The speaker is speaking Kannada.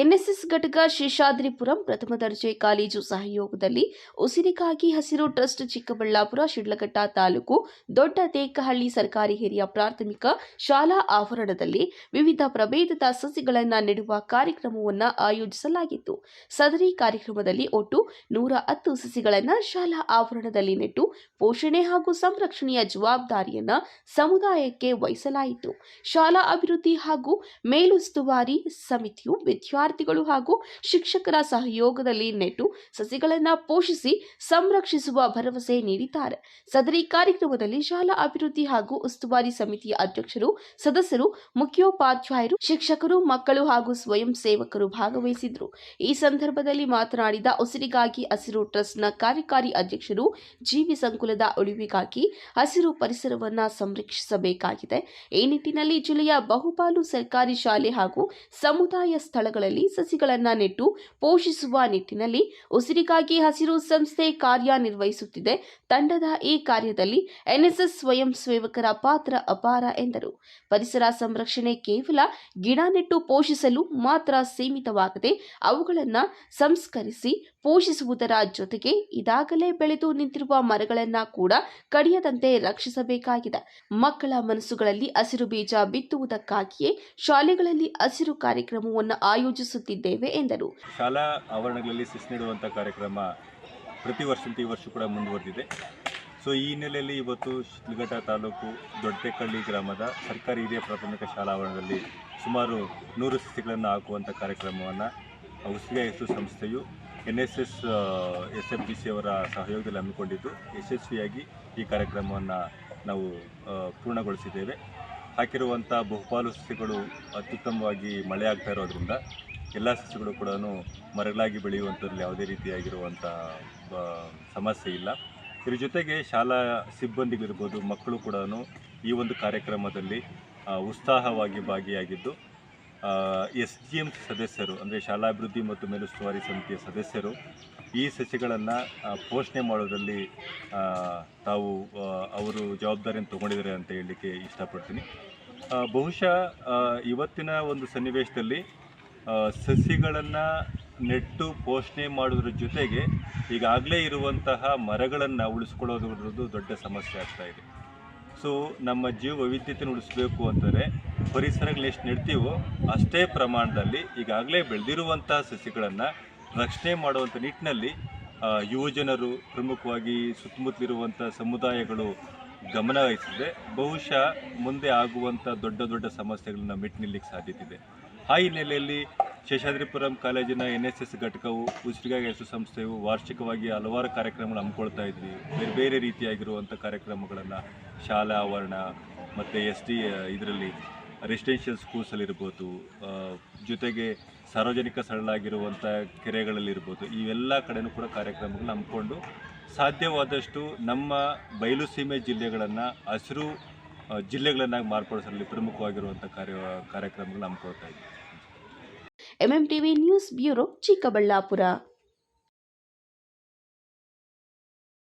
ಎನ್ಎಸ್ಎಸ್ ಘಟಕ ಶೇಷಾದ್ರಿಪುರಂ ಪ್ರಥಮ ದರ್ಜೆ ಕಾಲೇಜು ಸಹಯೋಗದಲ್ಲಿ ಉಸಿರಿಗಾಗಿ ಹಸಿರು ಟ್ರಸ್ಟ್ ಚಿಕ್ಕಬಳ್ಳಾಪುರ, ಶಿಡ್ಲಘಟ್ಟ ತಾಲೂಕು ದೊಡ್ಡ ತೇಕಹಳ್ಳಿ ಸರ್ಕಾರಿ ಹಿರಿಯ ಪ್ರಾಥಮಿಕ ಶಾಲಾ ಆವರಣದಲ್ಲಿ ವಿವಿಧ ಪ್ರಭೇದದ ಸಸಿಗಳನ್ನು ನೆಡುವ ಕಾರ್ಯಕ್ರಮವನ್ನು ಆಯೋಜಿಸಲಾಗಿತ್ತು. ಸದರಿ ಕಾರ್ಯಕ್ರಮದಲ್ಲಿ ಒಟ್ಟು ನೂರ ಹತ್ತು ಸಸಿಗಳನ್ನು ಶಾಲಾ ಆವರಣದಲ್ಲಿ ನೆಟ್ಟು ಪೋಷಣೆ ಹಾಗೂ ಸಂರಕ್ಷಣೆಯ ಜವಾಬ್ದಾರಿಯನ್ನು ಸಮುದಾಯಕ್ಕೆ ವಹಿಸಲಾಯಿತು. ಶಾಲಾ ಅಭಿವೃದ್ಧಿ ಹಾಗೂ ಮೇಲುಸ್ತುವಾರಿ ಸಮಿತಿಯು ವಿದ್ಯಾರ್ಥಿಗಳು ಹಾಗೂ ಶಿಕ್ಷಕರ ಸಹಯೋಗದಲ್ಲಿ ನೆಟ್ಟು ಸಸಿಗಳನ್ನು ಪೋಷಿಸಿ ಸಂರಕ್ಷಿಸುವ ಭರವಸೆ ನೀಡಿದ್ದಾರೆ. ಸದರಿ ಕಾರ್ಯಕ್ರಮದಲ್ಲಿ ಶಾಲಾ ಅಭಿವೃದ್ಧಿ ಹಾಗೂ ಉಸ್ತುವಾರಿ ಸಮಿತಿಯ ಅಧ್ಯಕ್ಷರು, ಸದಸ್ಯರು, ಮುಖ್ಯೋಪಾಧ್ಯಾಯರು, ಶಿಕ್ಷಕರು, ಮಕ್ಕಳು ಹಾಗೂ ಸ್ವಯಂ ಸೇವಕರು ಭಾಗವಹಿಸಿದ್ರು ಈ ಸಂದರ್ಭದಲ್ಲಿ ಮಾತನಾಡಿದ ಉಸಿರಿಗಾಗಿ ಹಸಿರು ಟ್ರಸ್ಟ್ನ ಕಾರ್ಯಕಾರಿ ಅಧ್ಯಕ್ಷರು, ಜೀವಿ ಸಂಕುಲದ ಉಳಿವಿಗಾಗಿ ಹಸಿರು ಪರಿಸರವನ್ನ ಸಂರಕ್ಷಿಸಬೇಕಾಗಿದೆ. ಈ ನಿಟ್ಟಿನಲ್ಲಿ ಜಿಲ್ಲೆಯ ಬಹುಪಾಲು ಸರ್ಕಾರಿ ಶಾಲೆ ಹಾಗೂ ಸಮುದಾಯ ಸ್ಥಳಗಳಲ್ಲಿ ಸಸಿಗಳನ್ನು ನೆಟ್ಟು ಪೋಷಿಸುವ ನಿಟ್ಟಿನಲ್ಲಿ ಉಸಿರಿಗಾಗಿ ಹಸಿರು ಸಂಸ್ಥೆ ಕಾರ್ಯನಿರ್ವಹಿಸುತ್ತಿದೆ. ತಂಡದ ಈ ಕಾರ್ಯದಲ್ಲಿ ಎನ್ಎಸ್ಎಸ್ ಸ್ವಯಂ ಸೇವಕರ ಪಾತ್ರ ಅಪಾರ ಎಂದರು. ಪರಿಸರ ಸಂರಕ್ಷಣೆ ಕೇವಲ ಗಿಡ ನೆಟ್ಟು ಪೋಷಿಸಲು ಮಾತ್ರ ಸೀಮಿತವಾಗದೆ ಅವುಗಳನ್ನು ಸಂಸ್ಕರಿಸಿ ಪೋಷಿಸುವುದರ ಜೊತೆಗೆ ಇದಾಗಲೇ ಬೆಳೆದು ನಿಂತಿರುವ ಮರಗಳನ್ನ ಕೂಡ ಕಡಿಯದಂತೆ ರಕ್ಷಿಸಬೇಕಾಗಿದೆ. ಮಕ್ಕಳ ಮನಸ್ಸುಗಳಲ್ಲಿ ಹಸಿರು ಬೀಜ ಬಿತ್ತುವುದಕ್ಕಾಗಿಯೇ ಶಾಲೆಗಳಲ್ಲಿ ಹಸಿರು ಕಾರ್ಯಕ್ರಮವನ್ನು ಆಯೋಜಿಸುತ್ತಿದ್ದೇವೆ ಎಂದರು. ಶಾಲಾ ಆವರಣಗಳಲ್ಲಿ ಸಿಸ್ ನೀಡುವಂಥ ಕಾರ್ಯಕ್ರಮ ಪ್ರತಿ ವರ್ಷದಂತೆ ಈ ವರ್ಷ ಕೂಡ ಮುಂದುವರೆದಿದೆ. ಸೊ ಈ ಹಿನ್ನೆಲೆಯಲ್ಲಿ ಇವತ್ತು ಶಿಡ್ಲಘಟ್ಟ ತಾಲೂಕು ದೊಡ್ಡೇಕಳ್ಳಿ ಗ್ರಾಮದ ಸರ್ಕಾರಿ ಹಿರಿಯ ಪ್ರಾಥಮಿಕ ಶಾಲಾ ಆವರಣದಲ್ಲಿ ಸುಮಾರು ನೂರು ಸಸಿಗಳನ್ನು ಹಾಕುವಂಥ ಕಾರ್ಯಕ್ರಮವನ್ನು ಉಸಿರಿಗ ಎಸ್ ಸಂಸ್ಥೆಯು N S S S F B C ಅವರ ಸಹಯೋಗದಲ್ಲಿ ಹಮ್ಮಿಕೊಂಡಿದ್ದು. ಯಶಸ್ವಿಯಾಗಿ ಈ ಕಾರ್ಯಕ್ರಮವನ್ನು ನಾವು ಪೂರ್ಣಗೊಳಿಸಿದ್ದೇವೆ. ಹಾಕಿರುವಂಥ ಬಹುಪಾಲು ಸಸಿಗಳು ಅತ್ಯುತ್ತಮವಾಗಿ ಮಳೆ ಆಗ್ತಾ ಇರೋದ್ರಿಂದ ಎಲ್ಲ ಸಸಿಗಳು ಕೂಡ ಮರಗಳಾಗಿ ಬೆಳೆಯುವಂಥದ್ರಲ್ಲಿ ಯಾವುದೇ ರೀತಿಯಾಗಿರುವಂಥ ಸಮಸ್ಯೆ ಇಲ್ಲ. ಇದ್ರ ಜೊತೆಗೆ ಶಾಲಾ ಸಿಬ್ಬಂದಿಗಳಿರ್ಬೋದು, ಮಕ್ಕಳು ಕೂಡ ಈ ಒಂದು ಕಾರ್ಯಕ್ರಮದಲ್ಲಿ ಉತ್ಸಾಹವಾಗಿ ಭಾಗಿಯಾಗಿದ್ದು ಎಸ್ ಜಿ ಎಂ ಸದಸ್ಯರು ಅಂದರೆ ಶಾಲಾಭಿವೃದ್ಧಿ ಮತ್ತು ಮೇಲುಸ್ತುವಾರಿ ಸಮಿತಿಯ ಸದಸ್ಯರು ಈ ಸಸಿಗಳನ್ನು ಪೋಷಣೆ ಮಾಡೋದರಲ್ಲಿ ತಾವು ಅವರು ಜವಾಬ್ದಾರಿಯನ್ನು ತಗೊಂಡಿದ್ದಾರೆ ಅಂತ ಹೇಳಲಿಕ್ಕೆ ಇಷ್ಟಪಡ್ತೀನಿ. ಬಹುಶಃ ಇವತ್ತಿನ ಒಂದು ಸನ್ನಿವೇಶದಲ್ಲಿ ಸಸಿಗಳನ್ನು ನೆಟ್ಟು ಪೋಷಣೆ ಮಾಡೋದ್ರ ಜೊತೆಗೆ ಈಗಾಗಲೇ ಇರುವಂತಹ ಮರಗಳನ್ನು ಉಳಿಸ್ಕೊಳ್ಳೋದು ದೊಡ್ಡ ಸಮಸ್ಯೆ ಆಗ್ತಾ ಇದೆ. ಸೊ ನಮ್ಮ ಜೀವ ವೈವಿಧ್ಯತೆಯನ್ನು ಉಳಿಸಬೇಕು ಅಂದರೆ ಪರಿಸರಗಳು ಎಷ್ಟು ನೆಡ್ತೀವೋ ಅಷ್ಟೇ ಪ್ರಮಾಣದಲ್ಲಿ ಈಗಾಗಲೇ ಬೆಳೆದಿರುವಂತಹ ಸಸಿಗಳನ್ನು ರಕ್ಷಣೆ ಮಾಡುವಂಥ ನಿಟ್ಟಿನಲ್ಲಿ ಯುವಜನರು ಪ್ರಮುಖವಾಗಿ ಸುತ್ತಮುತ್ತಲಿರುವಂಥ ಸಮುದಾಯಗಳು ಗಮನ ವಹಿಸಿದ್ರೆ ಬಹುಶಃ ಮುಂದೆ ಆಗುವಂಥ ದೊಡ್ಡ ದೊಡ್ಡ ಸಮಸ್ಯೆಗಳನ್ನ ಮೆಟ್ಟು ನಿಲ್ಲಕ್ಕೆ ಸಾಧ್ಯತೆ ಇದೆ. ಆ ಹಿನ್ನೆಲೆಯಲ್ಲಿ ಶೇಷಾದ್ರಿಪುರಂ ಕಾಲೇಜಿನ ಎನ್ ಎಸ್ ಎಸ್ ಘಟಕವು ಉಸಿರಿಗಾಗಿ ಹೆಸರು ಸಂಸ್ಥೆಯು ವಾರ್ಷಿಕವಾಗಿ ಹಲವಾರು ಕಾರ್ಯಕ್ರಮಗಳು ಹಮ್ಮಿಕೊಳ್ತಾ ಇದ್ವಿ. ಬೇರೆ ಬೇರೆ ರೀತಿಯಾಗಿರುವಂಥ ಕಾರ್ಯಕ್ರಮಗಳನ್ನು ಶಾಲಾ, ಆವರಣ ಮತ್ತು ಎಸ್ ಡಿ ಇದರಲ್ಲಿ ರೆಸಿಡೆನ್ಷಿಯಲ್ ಸ್ಕೂಲ್ಸಲ್ಲಿರ್ಬೋದು ಜೊತೆಗೆ ಸಾರ್ವಜನಿಕ ಸ್ಥಳಗಳಾಗಿರುವಂಥ ಕೆರೆಗಳಲ್ಲಿರ್ಬೋದು ಇವೆಲ್ಲ ಕಡೆನೂ ಕೂಡ ಕಾರ್ಯಕ್ರಮಗಳನ್ನ ಹಮ್ಮಿಕೊಂಡು ಸಾಧ್ಯವಾದಷ್ಟು ನಮ್ಮ ಬಯಲು ಸೀಮೆ ಜಿಲ್ಲೆಗಳನ್ನು ಹಸಿರು ಜಿಲ್ಲೆಗಳನ್ನಾಗಿ ಮಾರ್ಪಡಿಸಲು ಪ್ರಮುಖವಾಗಿರುವಂಥ ಕಾರ್ಯ ಕಾರ್ಯಕ್ರಮಗಳು ಹಮ್ಮಿಕೊಳ್ತಾ ಇದ್ದೀವಿ ಎಂಎಂಟಿವಿ ನ್ಯೂಸ್ ಬ್ಯೂರೋ ಚಿಕ್ಕಬಳ್ಳಾಪುರ.